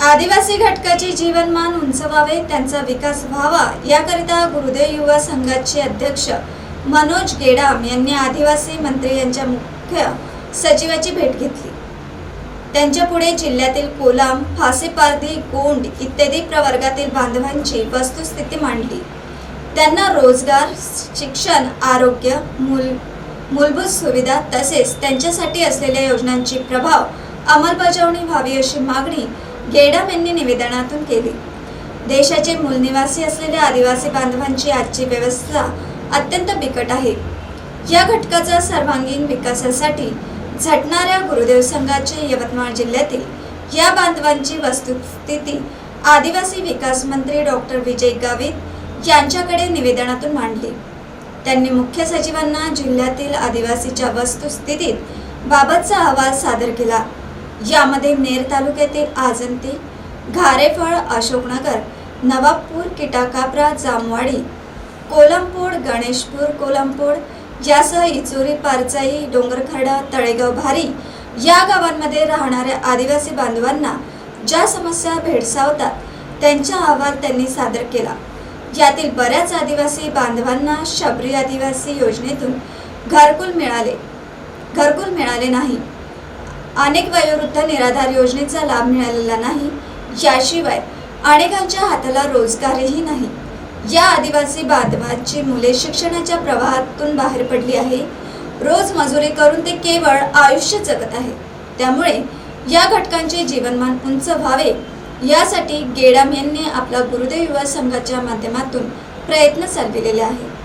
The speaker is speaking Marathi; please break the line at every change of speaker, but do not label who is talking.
आदिवासी घटकाचे जीवनमान उंचवावे त्यांचा विकास व्हावा याकरिता गुरुदेव युवा संघाचे अध्यक्ष मनोज गेडाम यांनी आदिवासी मंत्री यांच्या मुख्य सचिवाची भेट घेतली. त्यांच्या पुढे जिल्ह्यातील कोलाम फासेपारधी गोंड इत्यादी प्रवर्गातील बांधवांची वस्तुस्थिती मांडली. त्यांना रोजगार शिक्षण आरोग्य मूल मूलभूत सुविधा तसेच त्यांच्यासाठी असलेल्या योजनांची प्रभाव अंमलबजावणी व्हावी अशी मागणी गेडम यांनी निवेदनातून केली. देशाचे मूलनिवासी असलेल्या आदिवासी बांधवांची आजची व्यवस्था अत्यंत बिकट आहे. या घटकाचा सर्वांगीण विकासासाठी झटणाऱ्या गुरुदेव संघाचे यवतमाळ जिल्ह्यातील या बांधवांची वस्तुस्थिती आदिवासी विकास मंत्री डॉक्टर विजय गावित यांच्याकडे निवेदनातून मांडली. त्यांनी मुख्य सचिवांना जिल्ह्यातील आदिवासीच्या वस्तुस्थितीत बाबतचा अहवाल सादर केला. यामध्ये नेर तालुक्यातील आजंती घारेफळ अशोकनगर नवापूर किटाकापरा जामवाडी कोलमपोड गणेशपूर कोलमपोड यासह इचोरी पारचाई डोंगरखडा तळेगाव भारी या गावांमध्ये राहणाऱ्या आदिवासी बांधवांना ज्या समस्या भेडसावतात त्यांचा अहवाल त्यांनी सादर केला. यातील बऱ्याच आदिवासी बांधवांना शबरी आदिवासी योजनेतून घरकुल मिळाले. घरकुल मिळाले नाही. अनेक वयोवृद्ध निराधार योजनेचा लाभ मिळालेला नाही. याशिवाय अनेकांच्या हाताला रोजगारही नाही. या आदिवासी बांधवांची मुले शिक्षणाच्या प्रवाहातून बाहेर पडली आहे. रोज मजुरी करून ते केवळ आयुष्य जगत आहे. त्यामुळे या घटकांचे जीवनमान उंच व्हावे यासाठी गेडाम यांनी आपला गुरुदेव युवा संघाच्या माध्यमातून प्रयत्न चालविलेले आहे